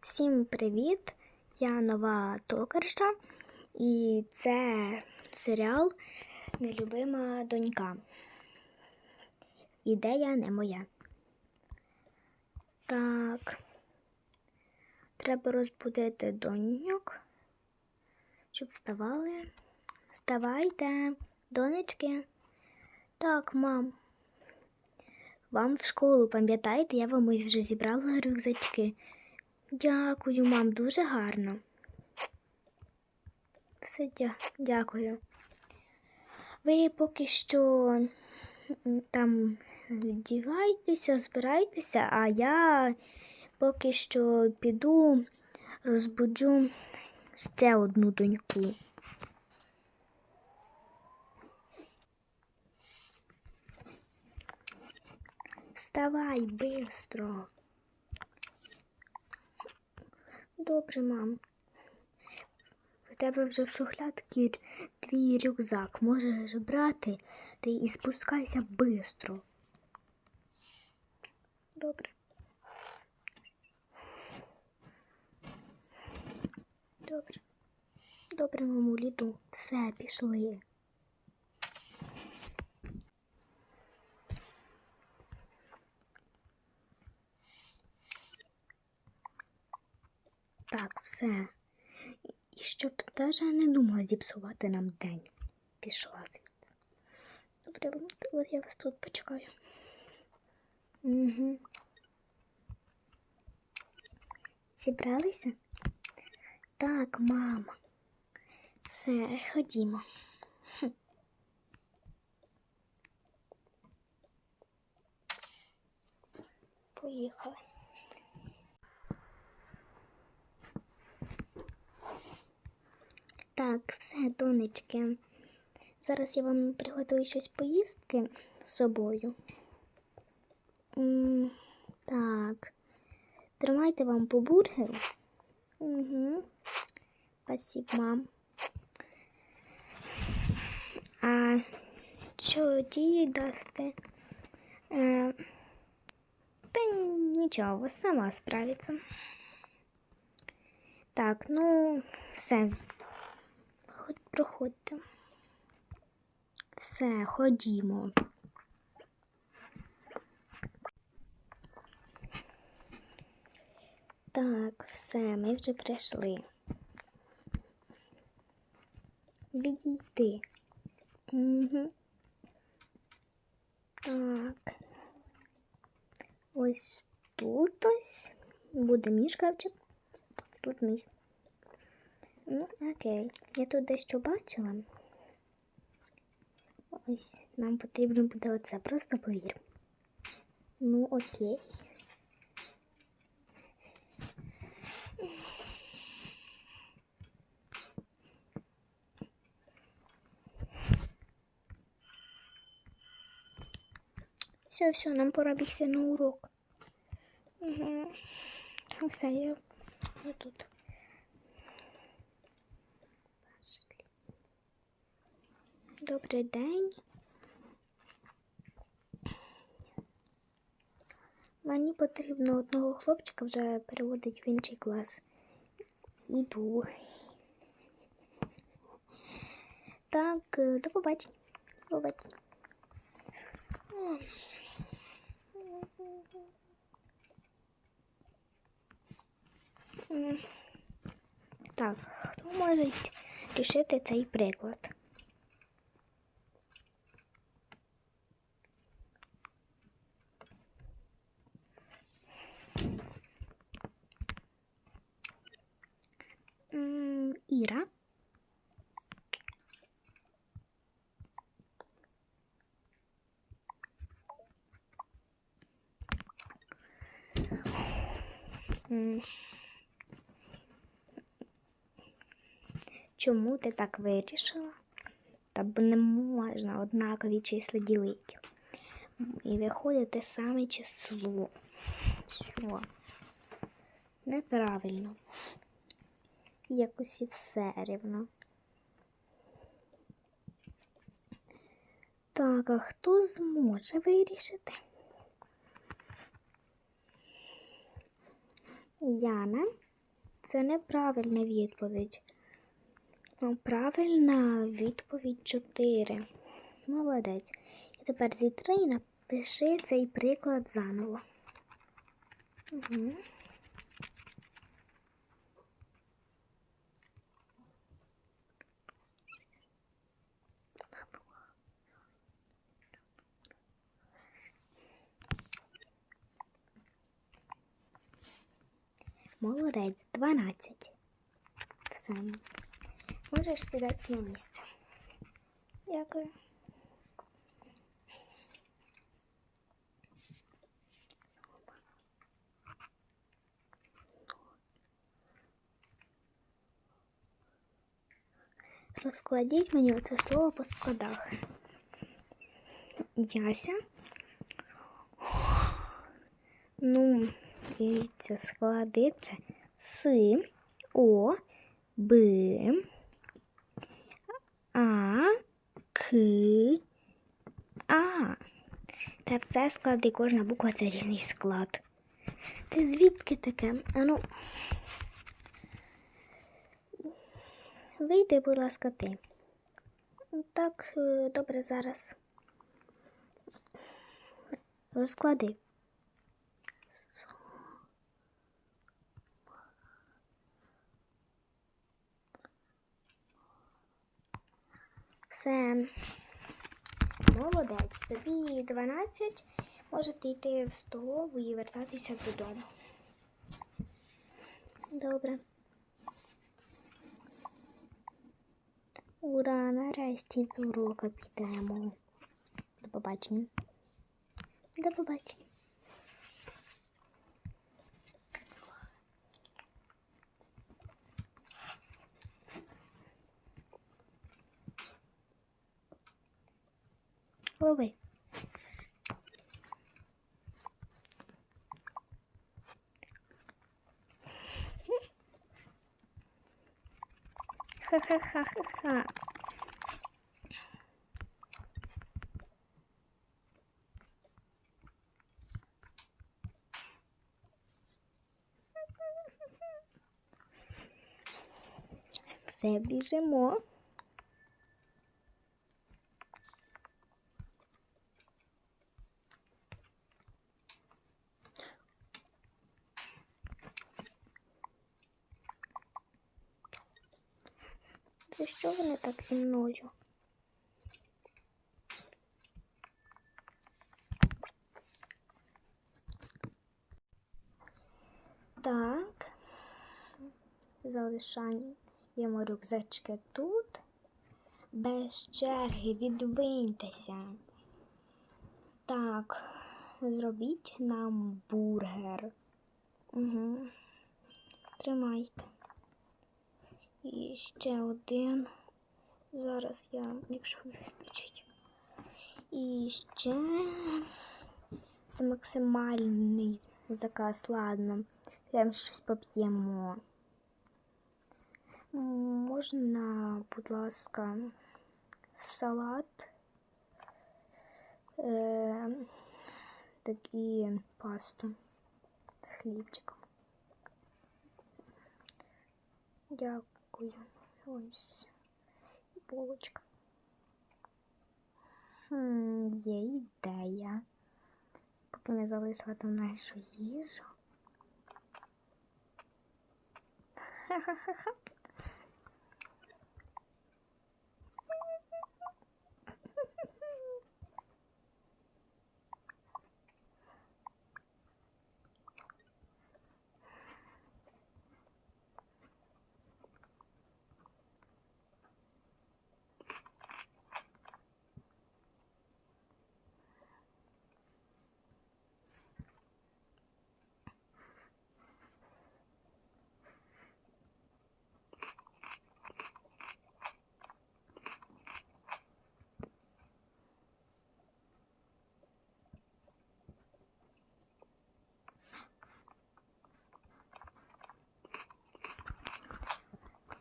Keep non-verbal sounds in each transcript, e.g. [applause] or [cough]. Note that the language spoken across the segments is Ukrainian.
Всім привіт! Я нова токарша, і це серіал Нелюбима донька. Ідея не моя. Так. Треба розбудити доньок, щоб вставали. Вставайте, донечки. Так, мам. Вам в школу, пам'ятаєте, я вам ось вже зібрала рюкзачки. Дякую, мам, дуже гарно. Все, дя- дякую. Ви поки що там вдівайтеся, збирайтеся, а я поки що піду розбуджу ще одну доньку. Вставай бистро. Добре, мам. В тебе вже в шухлядці твій рюкзак. Можеш брати ти і спускайся бистро. Добре. Добре. Добре, мамулі, йду. Все, пішли. Так, все. І щоб навіть не думала зіпсувати нам день. Пішла звідси. Добре, ось я вас тут почекаю. Угу. Зібралися? Так, мама. Все, ходімо. Поїхали. Так, все, донечки. Зараз я вам приготую щось поїстки з собою. М, так. Тримайте вам по бургеру. Угу. Спасибо, мам. А що ті дасте? Е, та нічого, сама справиться. Так, ну, все. Проходьте. Все, ходімо. Так, все, ми вже прийшли. Відійти. Угу. Так. Ось тут ось буде мій. Тут мій. Ну, окей. Я тут дещо бачила. Ось нам потрібно буде оце, просто повір. Ну, окей. Все, все, нам пора бігти на урок. Угу. Все, я, я тут. Добрий день. Мені потрібно одного хлопчика вже переводить в інший клас. Іду. Так, е, до побачення. До побачення. Так, хто може рішити цей приклад? М, Іра. Чому ти так вирішила? Та б не можна однакові числа ділити. І виходить те саме число. Що? Неправильно. Якось і все рівно. Так, а хто зможе вирішити? Яна. Це неправильна відповідь. Ну, правильна відповідь 4. Молодець. І тепер зітри і напиши цей приклад заново. Угу. Молодець, 12. Все. Можеш сідати на місце. Дякую. Розкладіть мені оце слово по складах. Яся. Ну, Дивіться, склади це С, О, Б, А, К, А. Та все склади, кожна буква це різний склад. Ти звідки таке? Ану. Вийди, будь ласка, ти. Так, е, добре, зараз. Розклади. Все. Молодець. Тобі 12. Можете йти в столову і вертатися додому. Добре. Ура, нарешті з урока підемо. До побачення. До побачення. Лови. Ха-ха-ха-ха-ха. Все біжимо. За що вони так зі мною? Так. Залишаємо рюкзачки тут. Без черги відвиньтеся. Так, зробіть нам бургер. Угу. Тримайте. І ще один. Зараз я, якщо вистачить. І ще це максимальний заказ, ладно. Прям щось поп'ємо. Можна, будь ласка, салат е, так і пасту з хлібчиком. Дякую. Ось і булочка. Хм, є ідея. Поки не залишила там нашу їжу. Ха-ха-ха-ха.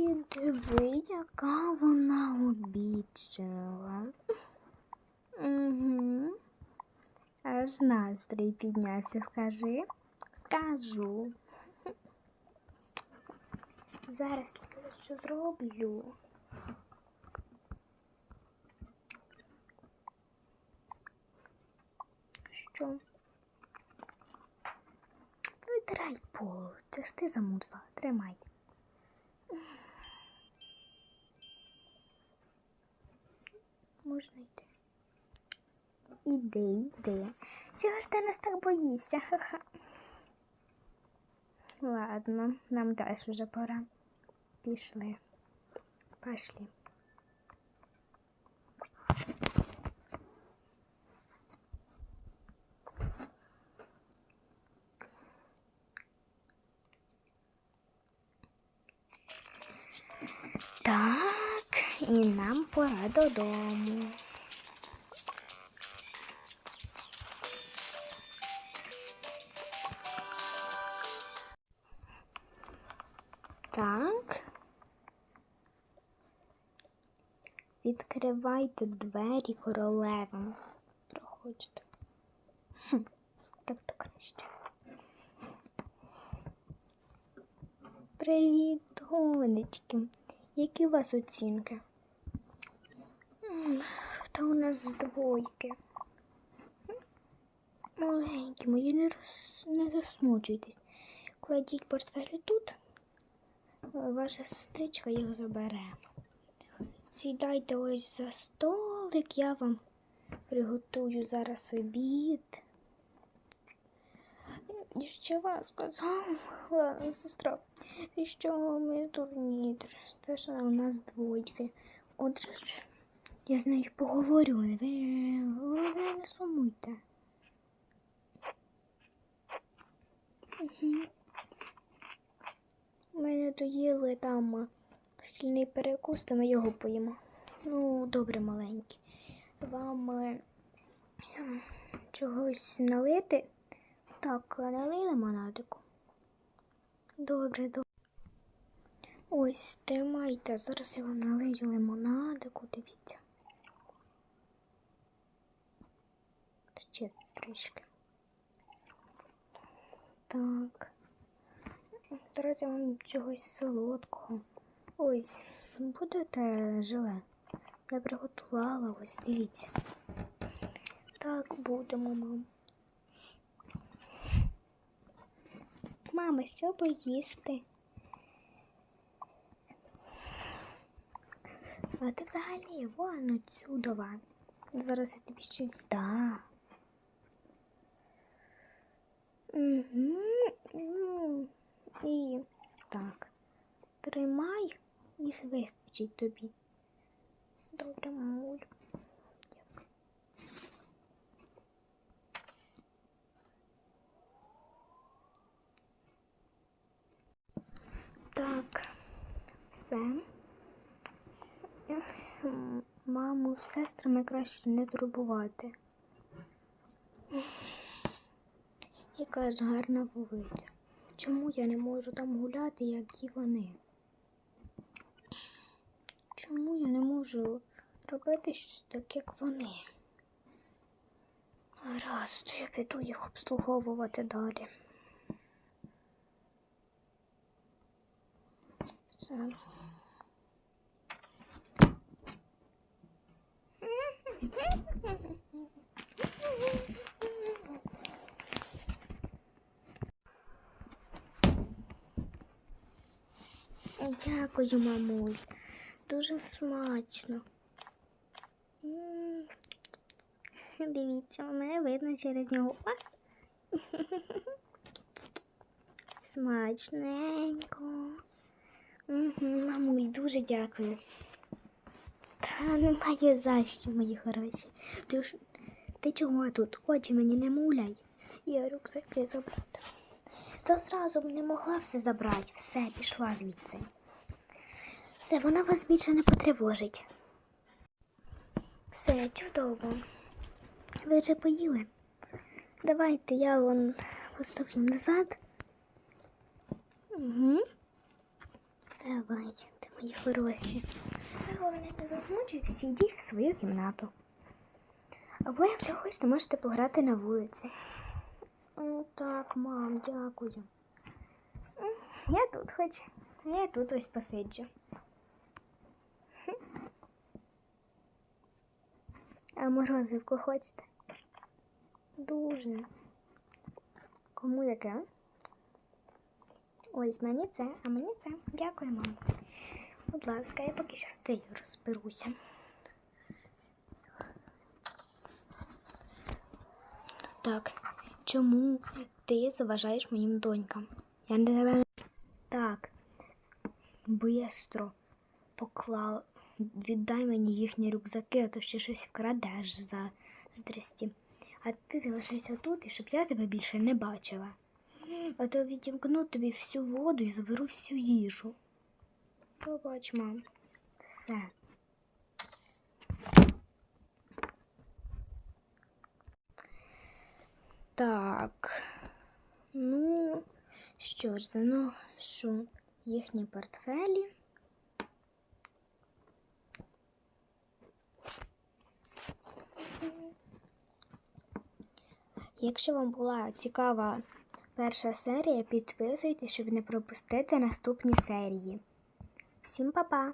Ти диви, яка вона обіцяла. Угу. Аж настрій піднявся, скажи. Скажу. зараз тільки що зроблю. Що? Витирай пол. Це ж ти замерзла. Тримай. Можна йти. Іди, іди. Чого ж ти нас так боїшся? Ха-ха. Ладно, нам теж вже пора. Пішли. Пошли. Так, і нам пора додому. Так. Відкривайте двері королевам. Проходьте. Так то краще. Привіт, гонечки. Які у вас оцінки? Та у нас двойки. Маленькі мої, не, роз... не засмучуйтесь. Кладіть портфелі тут. Ваша сестричка їх забере. Сідайте ось за столик, я вам приготую зараз обід. І ще вам сказав, сестра, що ми турнір, теж у нас двойки. Отже я з нею поговорю, ви, не сумуйте. Угу. Ми не доїли там шкільний перекус, то ми його поїмо. Ну, добре, маленький. Вам е, чогось налити? Так, налий лимонадику. Добре, добре. Ось, тримайте. Зараз я вам налию лимонадику, дивіться. Ще трішки. Так. Зараз я вам чогось солодкого. Ось, будете желе. Я приготувала, ось дивіться. Так, будемо, мам. Мама, що поїсти? А ти взагалі вон отсюдова. Зараз я тобі щось дам. І так. Тримай і вистачить тобі. Добре, мамуль. Так, все. Маму з сестрами краще не турбувати. Яка ж гарна вулиця. Чому я не можу там гуляти, як і вони? Чому я не можу робити щось так, як вони? Гаразд, я піду їх обслуговувати далі. Все. Дякую, мамуль. Дуже смачно. Дивіться, мене видно через нього. [laughs] Смачненько. Мамуль, дуже дякую. Та немає за що, мої хороші. Ти, ж, ти чого тут? Очі мені не муляй. Я рюкзаки забрати. Та зразу б не могла все забрати. Все, пішла звідси. Все, вона вас більше не потривожить. Все, чудово. Ви вже поїли? Давайте я вон поставлю назад. Угу. Давайте, мої хороші. Головне, не засмучуйтесь, ідіть в свою кімнату. Або, якщо хочете, можете пограти на вулиці. Ну так, мам, дякую. Я тут хоч я тут ось посиджу. А морозивку хочете? Дуже. Кому яке? Ось мені це, а мені це. Дякую, мам. Будь ласка, я поки що стою розберуся. Так, чому ти заважаєш моїм донькам? Я не. Так, бистро поклав. Віддай мені їхні рюкзаки, а то ще щось вкрадеш за здрасті. А ти залишайся тут, і щоб я тебе більше не бачила. А то відімкну тобі всю воду і заберу всю їжу. Побач, мам. Все. Так. Ну, що ж, заношу їхні портфелі. Якщо вам була цікава перша серія, підписуйтесь, щоб не пропустити наступні серії. Всім па-па!